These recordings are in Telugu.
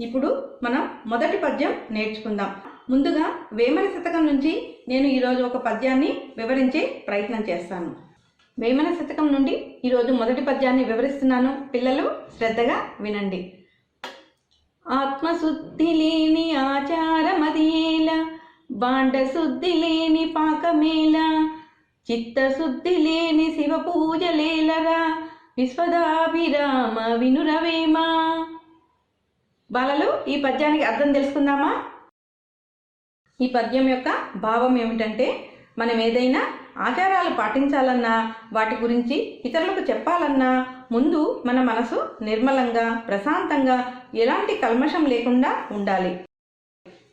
ఇప్పుడు మనం మొదటి పద్యం నేర్చుకుందాం. ముందుగా వేమన శతకం నుంచి నేను ఈరోజు ఒక పద్యాన్ని వివరించే ప్రయత్నం చేస్తాను. వేమన శతకం నుండి ఈరోజు మొదటి పద్యాన్ని వివరిస్తున్నాను. పిల్లలు శ్రద్ధగా వినండి. ఆత్మశుద్ధి లేని ఆచారమదియేల బాండ శుద్ధి లేని పాకమేల చిత్తశుద్ధి లేని శివ పూజలేలరా విశ్వదాభిరామ వినురవేమా? బాలలు ఈ పద్యానికి అర్థం తెలుసుకుందామా? ఈ పద్యం యొక్క భావం ఏమిటంటే మనం ఏదైనా ఆచారాలు పాటించాలన్నా వాటి గురించి ఇతరులకు చెప్పాలన్నా ముందు మన మనసు నిర్మలంగా ప్రశాంతంగా ఎలాంటి కల్మషం లేకుండా ఉండాలి.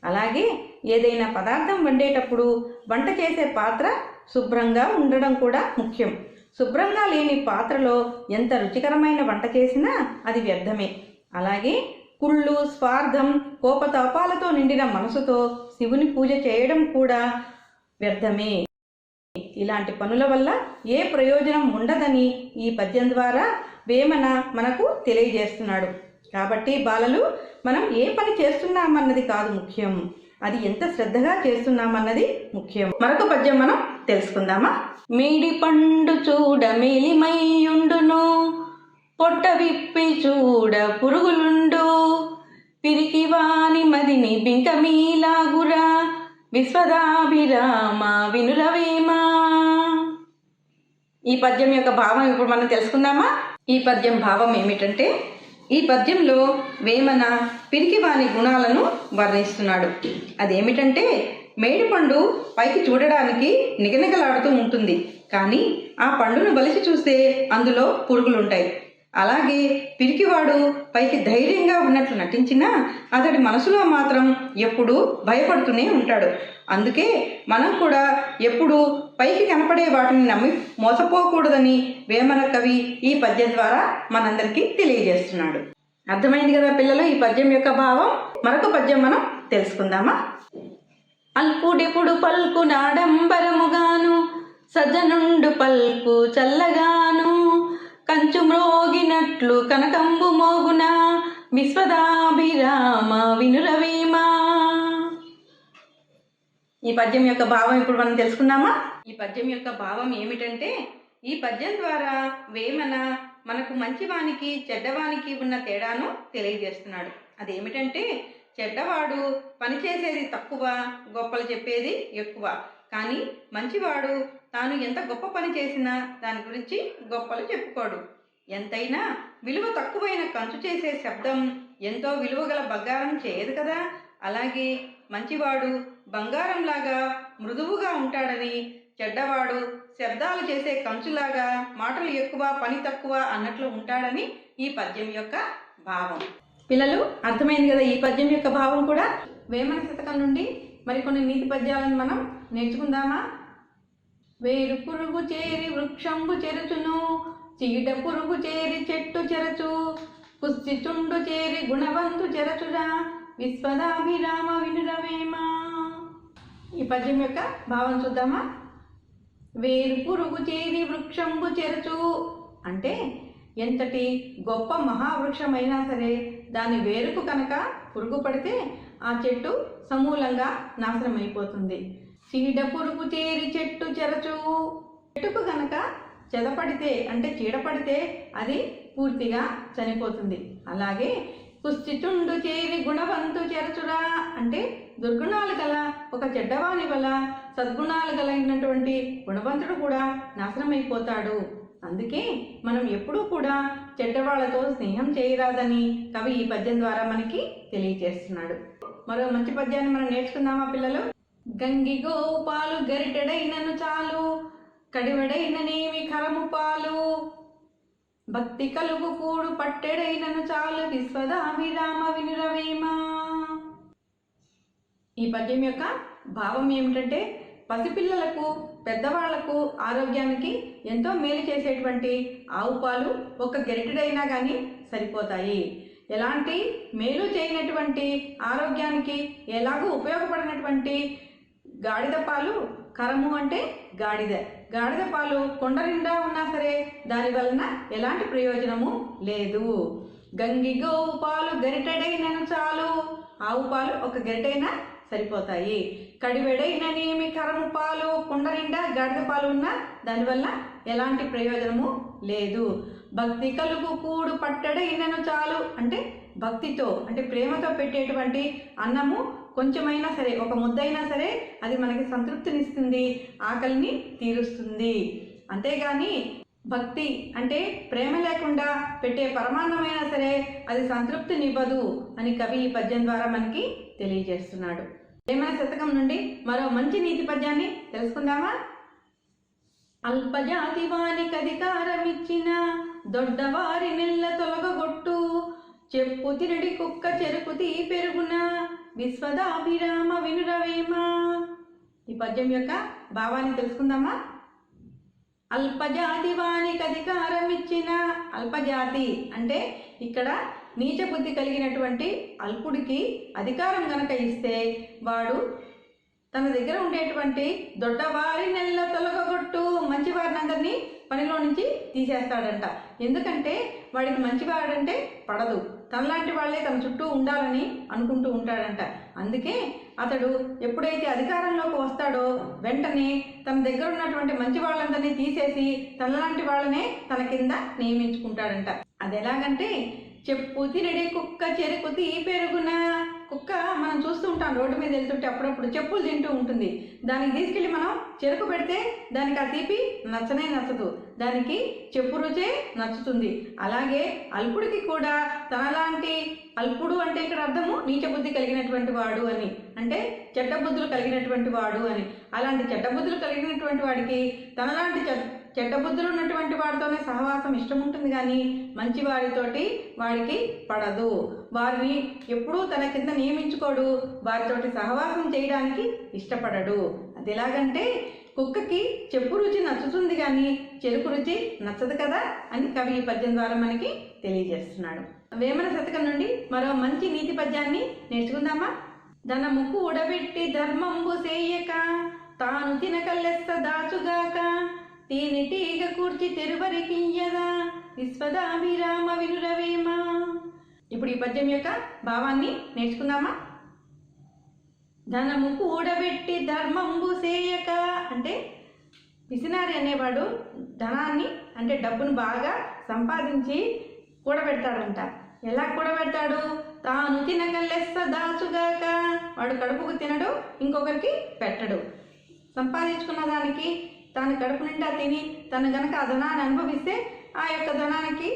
అలాగే ఏదైనా పదార్థం వండేటప్పుడు వంట చేసే పాత్ర శుభ్రంగా ఉండడం కూడా ముఖ్యం. శుభ్రంగా లేని పాత్రలో ఎంత రుచికరమైన వంట చేసినా అది వ్యర్థమే. అలాగే కుళ్ళు స్వార్థం కోపతాపాలతో నిండిన మనసుతో శివుని పూజ చేయడం కూడా వ్యర్థమే. ఇలాంటి పనుల వల్ల ఏ ప్రయోజనం ఉండదని ఈ పద్యం ద్వారా వేమన మనకు తెలియజేస్తున్నాడు. కాబట్టి బాలలు మనం ఏ పని చేస్తున్నామన్నది కాదు ముఖ్యం. అది ఎంత శ్రద్ధగా చేస్తున్నామన్నది ముఖ్యం. మరొక పద్యం మనం తెలుసుకుందామా? మీడి పండు చూడ మేలిమయ్యుండును పొట్ట విప్పి చూడ పురుగులుండు. పిరికి వాని మదిని బింకమీలాగురా. విశ్వదాభిరామ వినురవేమా. ఈ పద్యం యొక్క భావం ఇప్పుడు మనం తెలుసుకుందామా? ఈ పద్యం భావం ఏమిటంటే ఈ పద్యంలో వేమన పిరికివాని గుణాలను వర్ణిస్తున్నాడు. అదేమిటంటే మేడిపండు పైకి చూడడానికి నిగనిగలాడుతూ ఉంటుంది. కానీ ఆ పండును బలిసి చూస్తే అందులో పురుగులుంటాయి. అలాగే పిరికివాడు పైకి ధైర్యంగా ఉన్నట్లు నటించినా అతడి మనసులో మాత్రం ఎప్పుడూ భయపడుతూనే ఉంటాడు. అందుకే మనం కూడా ఎప్పుడూ పైకి కనపడే వాటిని నమ్మి మోసపోకూడదని వేమన కవి ఈ పద్యం ద్వారా మనందరికీ తెలియజేస్తున్నాడు. అర్థమైంది కదా పిల్లలు ఈ పద్యం యొక్క భావం? మరొక పద్యం మనం తెలుసుకుందామా? అల్పుడిపుడు పల్కు నాడంబరముగాను సజ్జనుండు పల్కు చల్లగాను. కంచు మ్రోగినట్లు కనకంబు మోగున విశ్వదాభిరామ వినురవేమా. ఈ పద్యం యొక్క భావం ఇప్పుడు మనం తెలుసుకుందామా? ఈ పద్యం యొక్క భావం ఏమిటంటే ఈ పద్యం ద్వారా వేమన మనకు మంచివానికి చెడ్డవానికి ఉన్న తేడాను తెలియజేస్తున్నాడు. అదేమిటంటే చెడ్డవాడు పని చేసేది తక్కువ గొప్పలు చెప్పేది ఎక్కువ. కానీ మంచివాడు తాను ఎంత గొప్ప పని చేసినా దాని గురించి గొప్పలు చెప్పుకోడు. ఎంతైనా విలువ తక్కువైన కంచు చేసే శబ్దం ఎంతో విలువగల బంగారం చేయదు కదా? అలాగే మంచివాడు బంగారంలాగా మృదువుగా ఉంటాడని చెడ్డవాడు శబ్దాలు చేసే కంచులాగా మాటలు ఎక్కువ పని తక్కువ అన్నట్లు ఉంటాడని ఈ పద్యం యొక్క భావం. పిల్లలు అర్థమైంది కదా ఈ పద్యం యొక్క భావం కూడా? వేమన శతకం నుండి మరికొన్ని నీతి పద్యాలను మనం నేర్చుకుందామా? వేరు పురుగు చేరి వృక్షంబు చెరచును చీడ పురుగు చేరి చెట్టు చెరచు కుస్తిచుండు చేరి గుణవంతు చెరచురా విశ్వదాభిరామ వినురవేమా ఈ పద్యం యొక్క భావం చూద్దామా? వేరు పురుగు చేరి వృక్షంబు చెరచు అంటే ఎంతటి గొప్ప మహావృక్షమైనా సరే దాని వేరుకు కనుక పురుగు పడితే ఆ చెట్టు సమూలంగా నాశనమైపోతుంది. చీడ పురుగు చేరి చెట్టు చెరచు. చెట్టుకు గనక చెదపడితే అంటే చీడపడితే అది పూర్తిగా చనిపోతుంది. అలాగే కుస్తిచుండు చేరి గుణవంతు చెరచురా. అంటే దుర్గుణాలు గల ఒక చెడ్డవాని వల్ల సద్గుణాలు కలిగినటువంటి గుణవంతుడు కూడా నాశనమైపోతాడు. అందుకే మనం ఎప్పుడూ కూడా చెడ్డవాళ్ళతో స్నేహం చేయరాదని కవి ఈ పద్యం ద్వారా మనకి తెలియజేస్తున్నాడు. మరో మంచి పద్యాన్ని మనం నేర్చుకుందామా పిల్లలు? గంగి పాలు గరిటెడైనను చాలు కడివడైననేమి కరము పాలు భక్తి కలుగు కూడు పట్టెడైనను చాలు విశ్వదాభిరామ వినురవేమా. ఈ పద్యం యొక్క భావం ఏమిటంటే పసిపిల్లలకు పెద్దవాళ్ళకు ఆరోగ్యానికి ఎంతో మేలు చేసేటువంటి ఆవు పాలు ఒక గెరిటెడైనా కానీ సరిపోతాయి. ఎలాంటి మేలు చేయనటువంటి ఆరోగ్యానికి ఎలాగూ ఉపయోగపడినటువంటి గాడిద పాలు కరము అంటే గాడిద. గాడిద పాలు కొండ నిండా ఉన్నా సరే దాని వలన ఎలాంటి ప్రయోజనము లేదు. గంగి గోవు పాలు గరిటెడైనను చాలు. ఆవు పాలు ఒక గరిటైనా సరిపోతాయి. కడివెడైననేమి కరము పాలు కుండ నిండా గాడిద పాలు ఉన్నా దానివల్ల ఎలాంటి ప్రయోజనము లేదు. భక్తి కలుగు కూడు పట్టడైనను చాలు. అంటే భక్తితో అంటే ప్రేమతో పెట్టేటువంటి అన్నము కొంచెమైనా సరే ఒక ముద్దైనా సరే అది మనకి సంతృప్తినిస్తుంది ఆకలిని తీరుస్తుంది. అంతేగాని భక్తి అంటే ప్రేమ లేకుండా పెట్టే పరమాన్నమైనా సరే అది సంతృప్తినివ్వదు అని కవి ఈ పద్యం ద్వారా మనకి తెలియజేస్తున్నాడు. ప్రేమ శతకం నుండి మరో మంచి నీతి పద్యాన్ని తెలుసుకుందామా? అల్పజాతి వానికి అధికారమిచ్చిన దొడ్డవారి నెల్ల తొలగగొట్టు చెప్పు తిరడి కుక్క చెరుకు తీ పెరుగున విశ్వదాభిరామ వినురవేమ? ఈ పద్యం యొక్క భావాన్ని తెలుసుకుందామా? అల్పజాతి వానికి అధికారం ఇచ్చిన అల్పజాతి అంటే ఇక్కడ నీచ బుద్ధి కలిగినటువంటి అల్పుడికి అధికారం గనక ఇస్తే వాడు తన దగ్గర ఉండేటువంటి దొడ్డవారి నెల తొలగొట్టు మంచివారిని అందరినీ పనిలో నుంచి తీసేస్తాడంట. ఎందుకంటే వాడికి మంచివాడంటే పడదు. తనలాంటి వాళ్ళే తన చుట్టూ ఉండాలని అనుకుంటూ ఉంటాడంట. అందుకే అతడు ఎప్పుడైతే అధికారంలోకి వస్తాడో వెంటనే తన దగ్గర ఉన్నటువంటి మంచి వాళ్ళందరినీ తీసేసి తనలాంటి వాళ్ళనే తన కింద నియమించుకుంటాడంట. అది ఎలాగంటే చెప్పు తినడి కుక్క చెరుకు తీ పెరుగున కుక్క మనం చూస్తూ ఉంటాం రోడ్డు మీద వెళ్తుంటే అప్పుడప్పుడు చెప్పులు తింటూ ఉంటుంది. దానికి తీసుకెళ్ళి మనం చెరుకు పెడితే దానికి ఆ తీపి నచ్చనే నచ్చదు. దానికి చెప్పు రుచే నచ్చుతుంది. అలాగే అల్పుడికి కూడా తనలాంటి అల్పుడు అంటే ఇక్కడ అర్థము నీచ బుద్ధి కలిగినటువంటి వాడు అని. అంటే చెడ్డ బుద్ధులు కలిగినటువంటి వాడు అని. అలాంటి చెడ్డ బుద్ధులు కలిగినటువంటి వాడికి తనలాంటి చె- చెడ్డ బుద్ధులు ఉన్నటువంటి వాడితోనే సహవాసం ఇష్టం ఉంటుంది కానీ మంచి వాడితోటి వాడికి పడదు. వారిని ఎప్పుడూ తన కింద నియమించుకోడు. వారితోటి సహవాసం చేయడానికి ఇష్టపడడు. అది ఎలాగంటే కుక్కకి చెప్పు రుచి నచ్చుతుంది కానీ చెరుకు రుచి నచ్చదు కదా అని కవి ఈ పద్యం ద్వారా మనకి తెలియజేస్తున్నాడు. వేమన శతకం నుండి మరో మంచి నీతి పద్యాన్ని నేర్చుకుందామా? తన ముక్కు ఉడబెట్టి ధర్మంబు చేయక తాను తినకల్లెస్త దాచుగాక తేనెటీగ కూర్చి తెరువరికియ్యదా విశ్వదాభిరామ వినురవేమ. ఇప్పుడు ఈ పద్యం యొక్క భావాన్ని నేర్చుకుందామా? ధనము కూడబెట్టి ధర్మంబు సేయక అంటే పిసినారి అనేవాడు ధనాన్ని అంటే డబ్బును బాగా సంపాదించి కూడబెడతాడంట. ఎలా కూడబెడతాడు? తాను తినగలెస్స దాచుగాక. వాడు కడుపుకు తినడు ఇంకొకరికి పెట్టడు. సంపాదించుకున్న దానికి తాను కడుపు నిండా తిని తను గనక ఆ ధనాన్ని అనుభవిస్తే ఆ యొక్క ధనానికి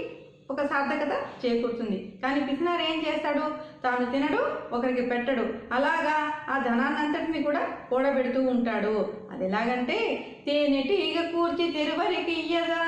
ఒక సార్థకత చేకూరుతుంది. కానీ పిసినారు ఏం చేస్తాడు? తాను తినడు ఒకరికి పెట్టడు. అలాగా ఆ ధనాన్ని అంతటిని కూడా కూడబెడుతూ ఉంటాడు. అది ఎలాగంటే తేనెటీగ కూర్చి తెరువరికి ఇయ్యదా?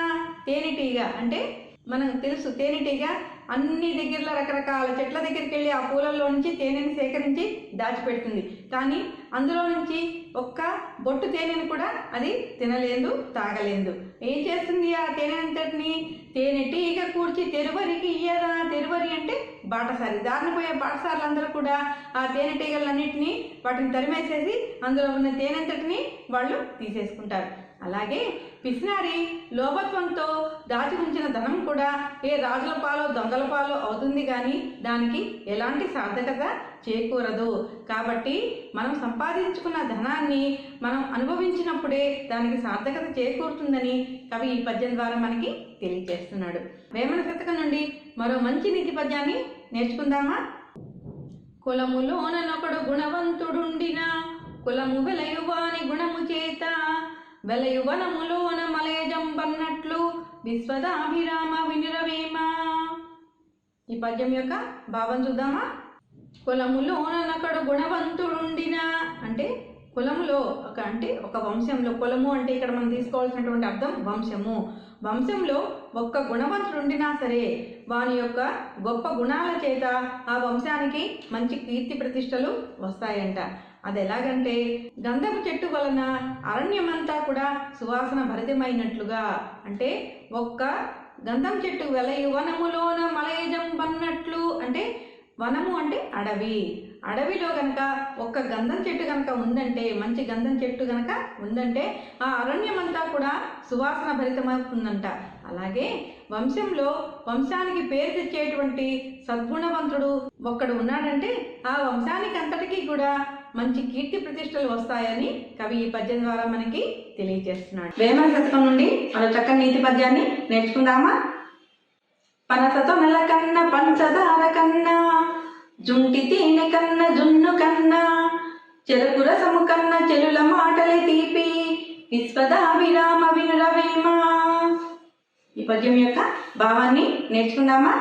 తేనెటీగ అంటే మనకు తెలుసు తేనెటీగ అన్ని దగ్గరలో రకరకాల చెట్ల దగ్గరికి వెళ్ళి ఆ పూలల్లో నుంచి తేనెని సేకరించి దాచిపెడుతుంది. కానీ అందులో నుంచి ఒక్క బొట్టు తేనెను కూడా అది తినలేదు తాగలేదు. ఏం చేస్తుంది ఆ తేనె అంతటిని? తేనెటీగ కూర్చి తెరువరికి ఇయ్యదా? తెరువరి అంటే బాటసారి. దారిన పోయే బాటసారులందరూ కూడా ఆ తేనెటీగలన్నింటినీ వాటిని తరిమేసేసి అందులో ఉన్న తేనెంతటిని వాళ్ళు తీసేసుకుంటారు. అలాగే పిసినారి లోభత్వంతో దాచి ఉంచిన ధనం కూడా ఏ రాజుల పాలో దొంగల పాలో అవుతుంది కానీ దానికి ఎలాంటి సార్థకత చేకూరదు. కాబట్టి మనం సంపాదించుకున్న ధనాన్ని మనం అనుభవించినప్పుడే దానికి సార్థకత చేకూరుతుందని కవి ఈ పద్యం ద్వారా మనకి తెలియజేస్తున్నాడు. వేమన శతకం నుండి మరో మంచి నీతి పద్యాన్ని నేర్చుకుందామా? కులములోనొకడు గుణవంతుడుండిన కులము వెలయువాని గుణము చేత వెలయువనములోన మలయజంబన్నట్లు విశ్వదాభిరామ వినురవేమ. ఈ పద్యం యొక్క భావం చూద్దామా? కులములోనొకడు గుణవంతుడుండిన అంటే కులములో ఒక అంటే ఒక వంశంలో కులము అంటే ఇక్కడ మనం తీసుకోవాల్సినటువంటి అర్థం వంశము. వంశంలో ఒక్క గుణవంతుడు ఉండినా సరే వాని యొక్క గొప్ప గుణాల చేత ఆ వంశానికి మంచి కీర్తి ప్రతిష్టలు వస్తాయంట. అది ఎలాగంటే గంధపు చెట్టు వలన అరణ్యమంతా కూడా సువాసన భరితమైనట్లుగా. అంటే ఒక్క గంధం చెట్టు వెలయి వనములోన మలయజం పన్నట్లు అంటే వనము అంటే అడవి. అడవిలో గనక ఒక్క గంధం చెట్టు కనుక ఉందంటే మంచి గంధం చెట్టు గనక ఉందంటే ఆ అరణ్యం అంతా కూడా సువాసన భరితమవుతుందంట. అలాగే వంశంలో వంశానికి పేరు తెచ్చేటువంటి సద్గుణవంతుడు ఒక్కడు ఉన్నాడంటే ఆ వంశానికి అంతటికీ కూడా మంచి కీర్తి ప్రతిష్టలు వస్తాయని కవి ఈ పద్యం ద్వారా మనకి తెలియజేస్తున్నాడు. వేమన శతకం నుండి మరో చక్కని నీతి పద్యాన్ని నేర్చుకుందామా? పనసతో నెల కన్నా పంచదార కన్నా జుంటి తేనె కన్నా జున్ను కన్నా చెరుకు రసము కన్న చెలుల మాటలే తీపి విశ్వదాభిరామ వినురవేమ ఈ పద్యం యొక్క భావాన్ని నేర్చుకుందామా?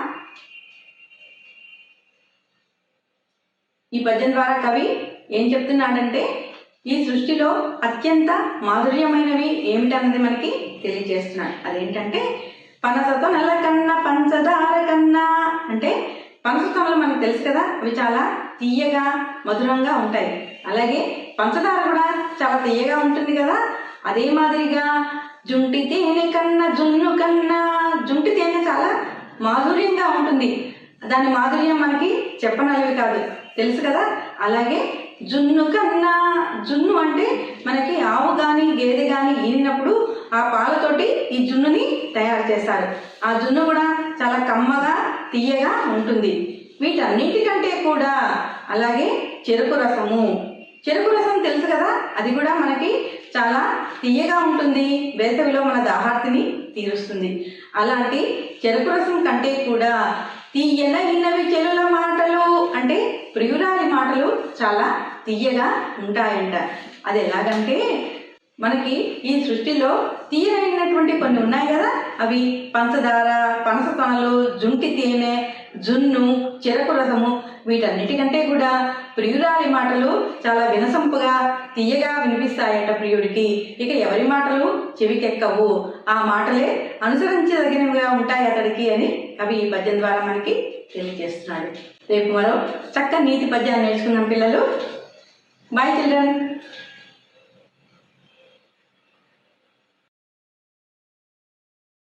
ఈ పద్యం ద్వారా కవి ఏం చెప్తున్నాడంటే ఈ సృష్టిలో అత్యంత మాధుర్యమైనవి ఏమిటన్నది మనకి తెలియజేస్తున్నాడు. అదేంటంటే పనసతో నల్ల కన్నా పంచదార కన్నా అంటే పనస మనకు తెలుసు కదా అవి చాలా తీయగా మధురంగా ఉంటాయి. అలాగే పంచదార కూడా చాలా తీయగా ఉంటుంది కదా అదే మాదిరిగా జుంటి తేనె కన్నా జున్ను కన్నా జుంటి తేనె చాలా మాధుర్యంగా ఉంటుంది. దాని మాధుర్యం మనకి చెప్పనలవి కాదు. తెలుసు కదా? అలాగే జున్ను కన్నా జున్ను అంటే మనకి ఆవు కానీ గేదె కానీ ఈనినప్పుడు ఆ పాలతోటి ఈ జున్నుని తయారు చేస్తారు. ఆ జున్ను కూడా చాలా కమ్మగా తీయగా ఉంటుంది. వీటన్నిటికంటే కూడా అలాగే చెరుకు రసము. చెరుకు రసం తెలుసు కదా? అది కూడా మనకి చాలా తీయగా ఉంటుంది. వేసవిలో మన దాహార్తిని తీరుస్తుంది. అలాంటి చెరుకు రసం కంటే కూడా తీయనైనవి చెలుల మాటలు. అంటే ప్రియురాలి మాటలు చాలా తీయగా ఉంటాయంట. అది ఎలాగంటే మనకి ఈ సృష్టిలో తీయనైనటువంటి కొన్ని ఉన్నాయి కదా. అవి పంచదార పనస తొనలు జుంటి తేనె జున్ను చెరకు రసము వీటన్నిటికంటే కూడా ప్రియురాలి మాటలు చాలా వినసంపుగా తీయగా వినిపిస్తాయట ప్రియుడికి. ఇక ఎవరి మాటలు చెవికెక్కవు? ఆ మాటలే అనుసరించదగినవిగా ఉంటాయి అతడికి అని కవి ఈ పద్యం ద్వారా మనకి తెలియజేస్తున్నాడు. రేపు మరో చక్కని నీతి పద్యాన్ని నేర్చుకున్నాం పిల్లలు. Bye children